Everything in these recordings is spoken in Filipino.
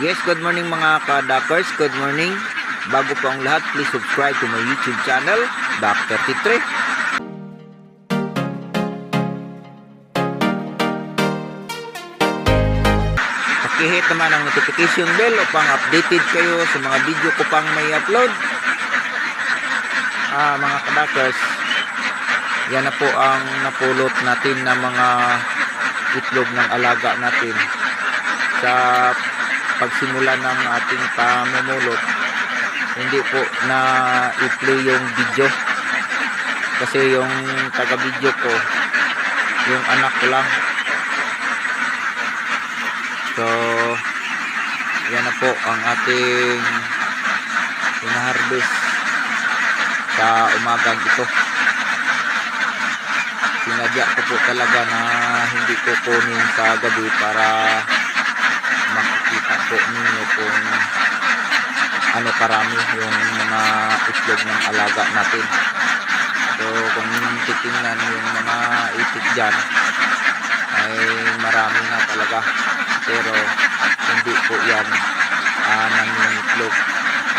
Yes, good morning mga ka-Duckers. Good morning. Bago po ang lahat, please subscribe to my YouTube channel, Duck33. Pakihit naman ang notification bell upang updated kayo sa mga video ko pang may upload. Ah, mga ka-Duckers, yan na po ang napulot natin na mga itlog ng alaga natin sa pagsimula ng ating pamumulot hindi po na i-play yung video. Kasi yung taga video ko yung anak ko lang. So yan na po ang ating inaharvest sa umagang ito. Sinadya ko po talaga na hindi ko kunin sa gabi para po ninyo kung ano karami yung mga itlog ng alaga natin. So kung titingnan yung mga itik dyan ay marami na talaga. Pero hindi po yan uh, nangingitlog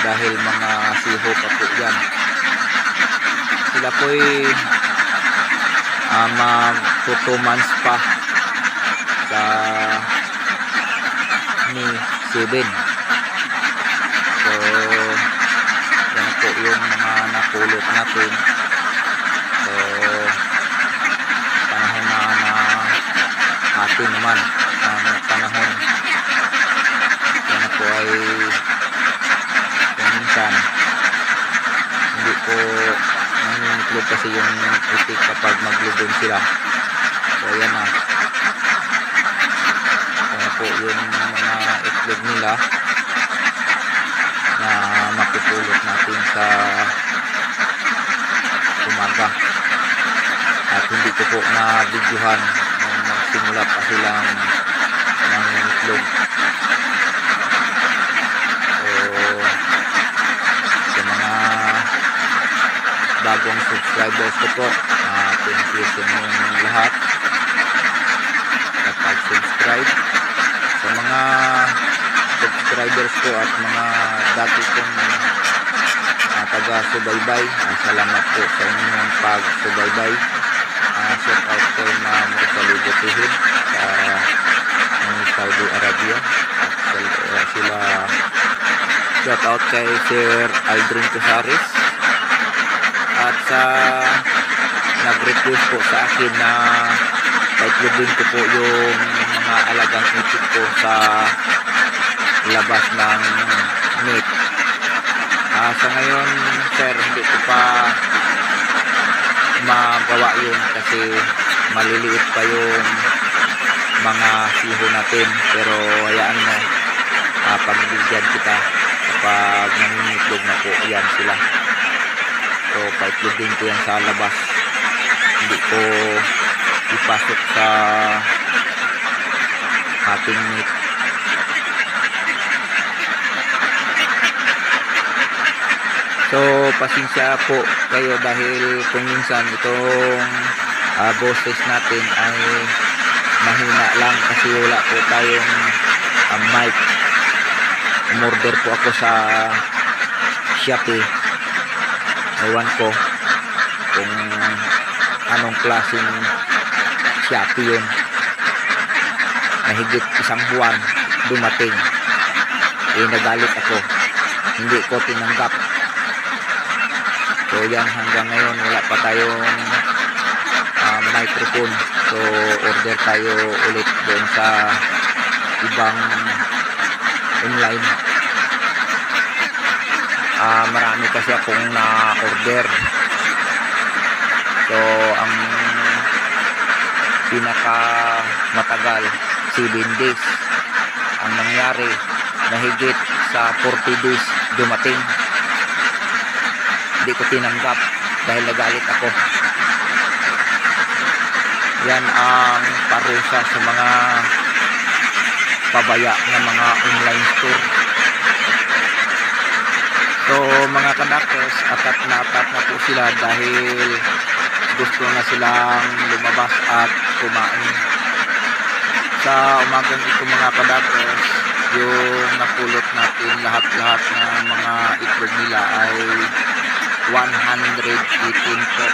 dahil mga siho pa po yan. Sila po ay uh, mag 2 months pa sa ni 7 so yan po yung mga napulot natin. So panahon na atin naman ang panahon. Yan po ay minsan hindi po nangingitlog kasi yung itik kapag maglubon sila. So yan na yan po yung mga itlog nila na mapupulot natin sa umaga. At hindi ko po na videohan nung nagsimula pa silang ng itlog bagong subscribers ko po uh, thank you sa inyong lahat. Kapag subscribe sa mga subscribers ko at mga dati kong uh, taga-subaybay. Uh, salamat po sa inyong pag-subaybay. Uh, shout out kay Ma'am Rosalie Butihid sa uh, Saudi Arabia. At sila, sila shout out kay Sir Aldrin Casares. At sa nag-request po sa akin na paitlogin ko po yung mga alagang itik ko sa labas ng meat ah, sa ngayon sir hindi ko pa magawa yun kasi maliliit pa yung mga siho natin. Pero hayaan mo. Ah, pagbigyan kita. Kapag nangingitlog na po yan sila. So paitlogin ko yan sa labas. Hindi ko ipasok sa ating meat so pasensya po kayo dahil kung minsan itong uh, boses natin ay mahina lang kasi wala po tayong uh, mic. Umorder po ako sa Shopee. Ewan ko kung anong klaseng Shopee yun. Mahigit isang buwan dumating eh nagalit ako. Hindi ko tinanggap so yan hanggang ngayon wala pa tayong uh, microphone. So order tayo ulit doon sa ibang online. Uh, marami kasi akong na order so ang pinaka matagal 7 days ang nangyari. Nahigit sa 40 days dumating hindi ko tinanggap dahil nagalit ako. Yan ang parusa sa mga pabaya ng mga online store. So mga kadakers atat na atat na po sila dahil gusto na silang lumabas at kumain. Sa umagang ito mga kadakers yung napulot natin lahat-lahat ng mga itlog nila ay 118 po.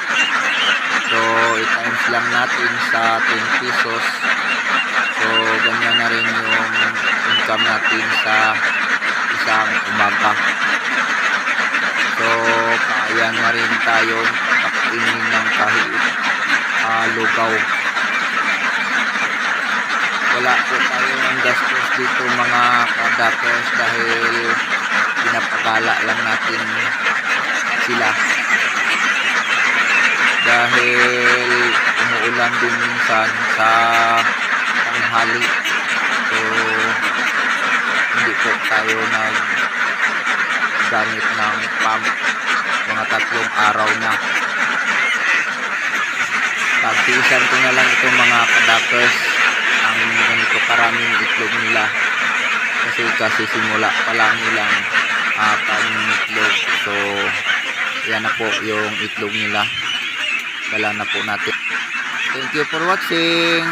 So, i-times lang natin sa 10 pesos. So, ganyan na rin yung income natin sa isang umaga. So, kaya na rin tayong pakainin ng kahit ah, lugaw. Wala po tayong gastos dito mga kadakers dahil pinapagala lang natin sila. Dahil umuulan din minsan sa tanghali. So, hindi po tayo nag gamit ng pump. Mga tatlong araw na. Pagtiisan ko na lang itong mga kadakers ang ganito karaming itlog nila. Kasi kasi simula pa lang nilang uh, itlog so yan na po yung itlog nila. Dala na po natin. Thank you for watching